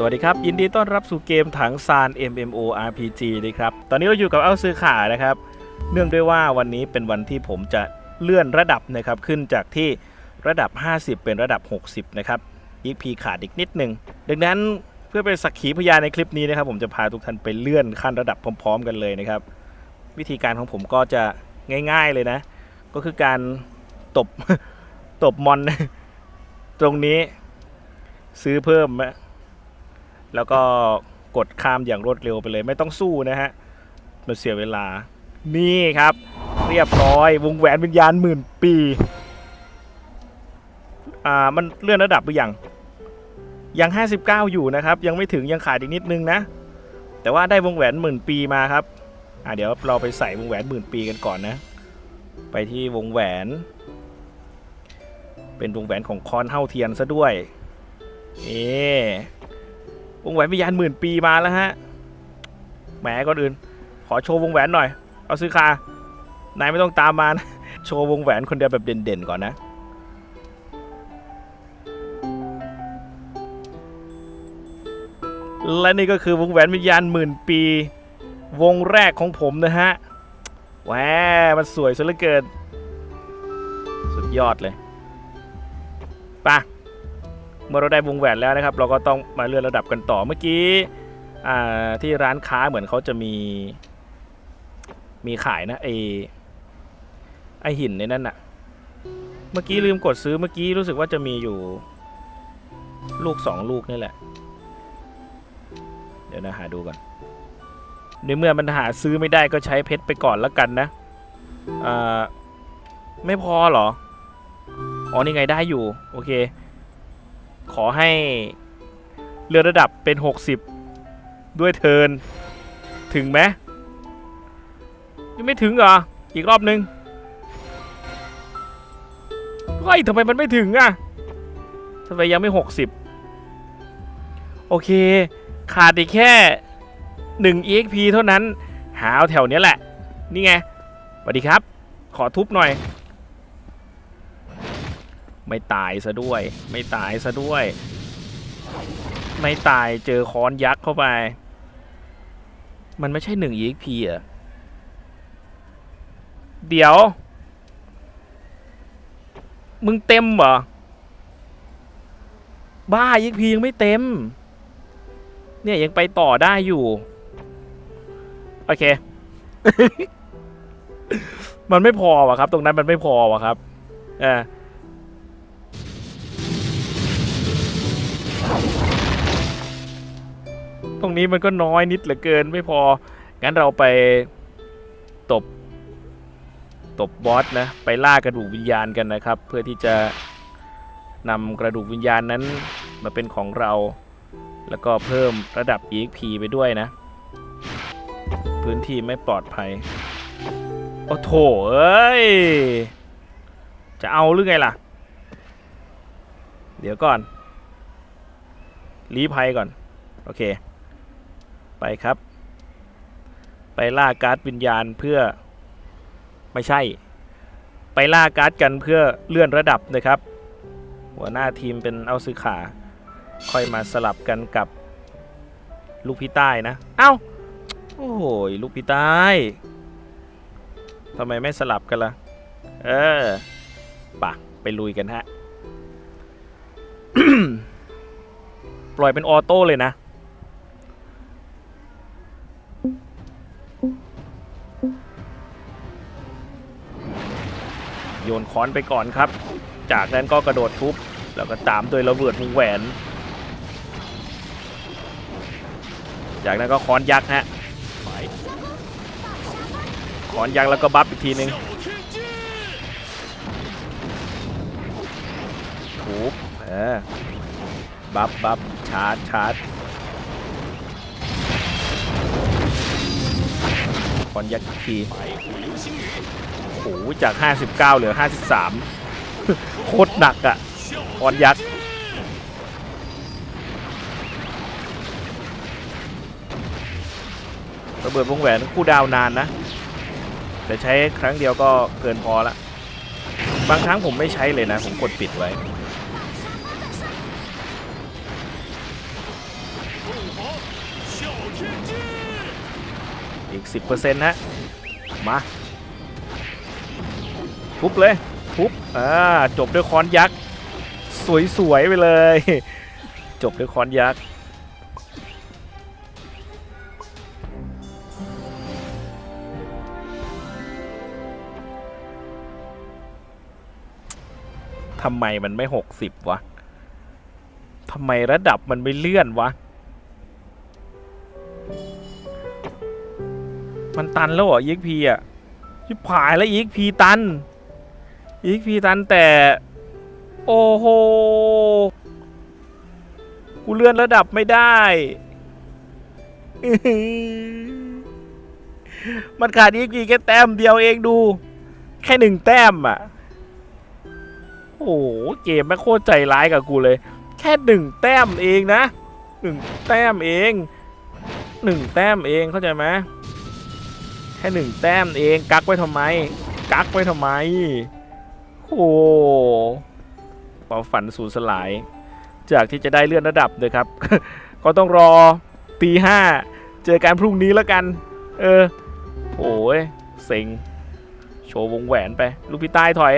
สวัสดีครับ ยินดีต้อนรับสู่เกมถังซาน MMO RPG นะครับ ตอนนี้เราอยู่กับเอาซื้อขานะครับ เนื่องด้วยว่าวันนี้เป็นวันที่ผมจะเลื่อนระดับนะครับ ขึ้นจากที่ระดับ 50 เป็นระดับ 60 นะครับ EP ขาดอีกนิดนึง ดังนั้นเพื่อเป็นสักขีพยานในคลิปนี้นะครับ ผมจะพาทุกท่านไปเลื่อนขั้นระดับพร้อม ๆ กันเลยนะครับ วิธีการของผมก็จะง่าย ๆเลยนะ ก็คือการตบตบมอนตรงนี้ซื้อเพิ่มนะ แล้วก็กดข้ามอย่างรวดเร็วไปเลย ไม่ต้องสู้นะฮะมันเสียเวลา นี่ครับ เรียบร้อยวงแหวนวิญญาณหมื่นปีอ่ามันเลื่อนระดับหรือยังยัง 59 อยู่นะครับ ยังไม่ถึงยังขาดอีกนิดนึงนะ แต่ว่าได้วงแหวนหมื่นปีมาครับอ่าเดี๋ยวเราไปใส่วงแหวนหมื่นปีกันก่อนนะ ไปที่วงแหวน เป็นวงแหวนของคอนเท่าเทียนซะด้วยนี่ วงแหวนวิญญาณหมื่นปีมาแล้วฮะ แหมก่อนอื่น ขอโชว์วงแหวนหน่อย เอาซื้อคานายไม่ต้องตามมานะ โชว์วงแหวนคนเดียวแบบเด่นๆก่อนนะ และนี่ก็คือวงแหวนวิญญาณหมื่นปี วงแรกของผมนะฮะแหวมันสวยซะเหลือเกิน สุดยอดเลยไปะ เมื่อเราได้วงแหวนแล้วนะครับ เราก็ต้องมาเลื่อนระดับกันต่อเมื่อกี้ที่ร้านค้าเหมือนเขาจะมีมีขายนะไอไอหินในนั่นน่ะเมื่อกี้ลืมกดซื้อเมื่อกี้รู้สึกว่าจะมีอยู่ ลูกสองลูกนี่แหละ เดี๋ยวนะหาดูก่อนในเมื่อมันหาซื้อไม่ได้ก็ใช้เพชรไปก่อนแล้วกันนะอ่าไม่พอเหรอ อ๋อนี่ไงได้อยู่ โอเค ขอให้เลื่อนระดับเป็น 60 ด้วยเทิน ถึงไหมยังไม่ถึงเหรอ อีกรอบนึงเฮ้ยทำไมมันไม่ถึงอะทำไมยังไม่ 60 โอเค ขาดอีกแค่ 1 EXP เท่านั้น หาเอาแถวเนี้ยแหละ นี่ไงสวัสดีครับ ขอทุบหน่อย ไม่ตายซะด้วย ไม่ตายซะด้วย ไม่ตายเจอค้อนยักษ์เข้าไป มันไม่ใช่หนึ่ง EXP เหรอะเดี๋ยว มึงเต็มเหรอ บ้า EXP ยังไม่เต็ม เนี่ยยังไปต่อได้อยู่ โอเค มันไม่พอวะครับ ตรงนั้นมันไม่พอวะครับเออ รงนี้มันก็น้อยนิดเหลือเกินไม่พอ งั้นเราไปตบ ตบบอสนะ ไปล่ากระดูกวิญญาณกันนะครับ เพื่อที่จะนำกระดูกวิญญาณนั้นมาเป็นของเรา แล้วก็เพิ่มระดับ EXP ไปด้วยนะ พื้นที่ไม่ปลอดภัย โอ้โถเอ้ย จะเอาหรือไงล่ะ เดี๋ยวก่อนรีภัยก่อน โอเค ไปครับ ไปล่าการ์ดวิญญาณเพื่อไม่ใช่ ไปล่าการ์ดกันเพื่อเลื่อนระดับนะครับ หัวหน้าทีมเป็นเอาซื้อขา ค่อยมาสลับกันกับลูกพี่ใต้นะ เอ้า โอ้โหลูกพี่ใต้ทำไมไม่สลับกันล่ะ เออปะไปลุยกันฮะ ปล่อยเป็นออโต้เลยนะ โยนค้อนไปก่อนครับ จากนั้นก็กระโดดทุบ แล้วก็ตามด้วยระเบิดวงแหวน จากนั้นก็ค้อนยักษ์ฮะค้อนยักษ์แล้วก็บัฟอีกทีนึงทุบเออบัฟบัฟชาร์จชาร์จค้อนยักษ์อีกที จาก 59 เหลือ 53 โคตรหนักอะ่ะออนยักษ์ระเบิดวงแหวนคู่ดาวนานนะ แต่ใช้ครั้งเดียวก็เกินพอละ บางครั้งผมไม่ใช้เลยนะ ผมกดปิดไว้ อีก 10%นะ มา ทุบเลยทุบอ่าจบด้วยคอนยักษ์สวยๆไปเลย จบด้วยคอนยักษ์ทำไมมันไม่60วะทำไมระดับมันไม่เลื่อนวะ มันตันแล้วเหรอ EXP อะชิบหายแล้ว EXP ตัน EXP ตันแต่ โอ้โห กูเลื่อนระดับไม่ได้ มันขาด EXP แค่แต้มเดียวเองดู แค่หนึ่งแต้มอะ โอ้โห เกมแม่โคตรใจร้ายกับกูเลย แค่หนึ่งแต้มเองนะหนึ่งแต้มเองหนึ่งแต้มเองเข้าใจไหมแค่หนึ่งแต้มเองกักไว้ทำไม กักไว้ทำไม โอ้ความฝันสูญสลาย จากที่จะได้เลื่อนระดับเลยครับ ก็ต้องรอตีห้าเจอกันพรุ่งนี้แล้วกัน เออ โอ้ยเซ็ง โชว์วงแหวนไป ลูกพี่ใต้ถอย